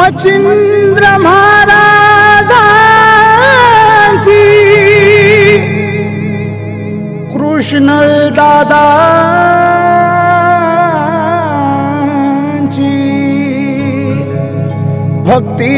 मचिंद्र महाराजांची कृष्ण दादांची भक्ती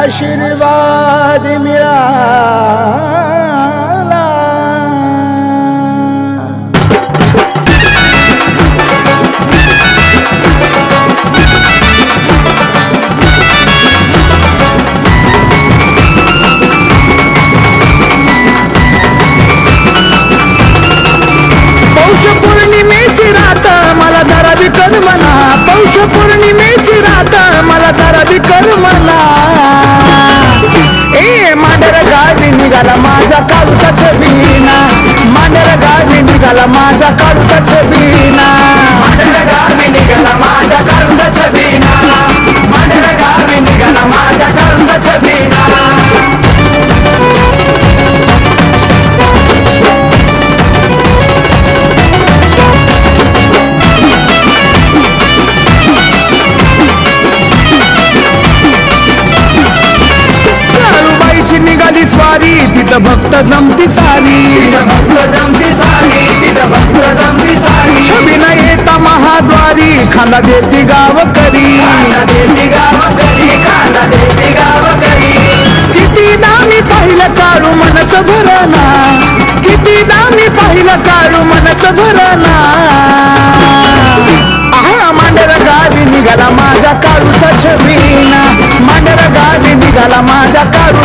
आशीर्वाद मिळाला. पौष पौर्णिमेची रात मला जरा बी म्हणा. पौष पौर्णिमेची रात मला जरा बी म्हणा. काळूचा छबीना मांडर गावी निघाला माझा काळूचा छबीना मांडर गावी जमती सारी. भक्त जमती सारी जमती सारी छबी न येता महाद्वारी खांदा देती गाव करी देती गाव करी देती गाव करी किती दामी पाहिलं काळू मनच भरना किती दामी पाहिलं काळू मनच भरना आहा मांडर गावी निघाला माझा काळूचा छबीना. मांडर गावी निघाला माझा काळू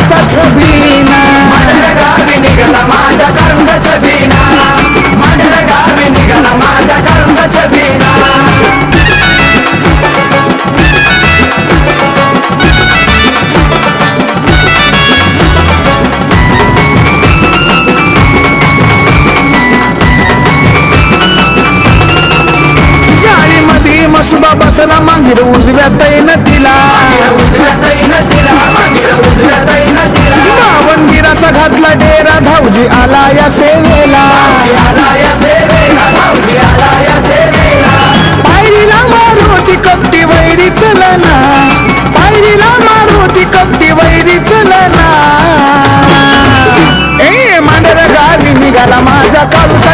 या सेवेला. पायरीला मारुती कपटी वैरी चलना. पायरीला मारुती कपटी वैरी चलना. ए मांडर गावी निघाला माझ्या काळूचा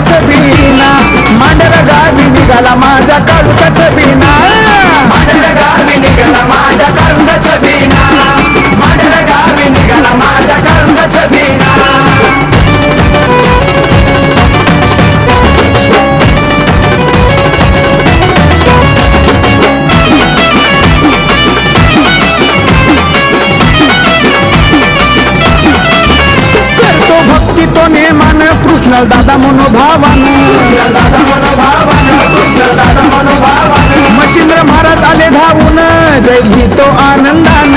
भक्ती तो कृष्ण दादा मनोभावान. मच्छिंद्र महाराज आले धावून. जय घेतो आनंदान.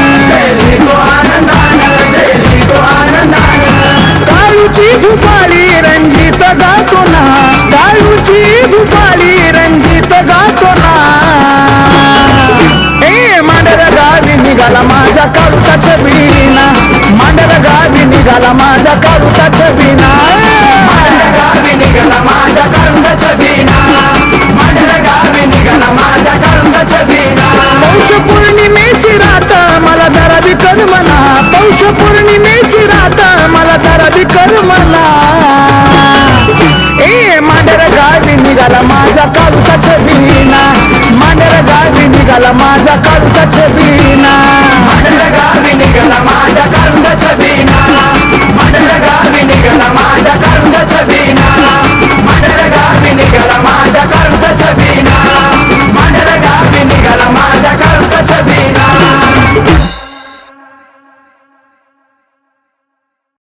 काळूची झुपाळी रंजित गातो ना. काळूची झुपाळी रंजित गातो ना. ए मांडर गावी निघाला माझा काळूचा छत माझा काळूचा माझा काळूचा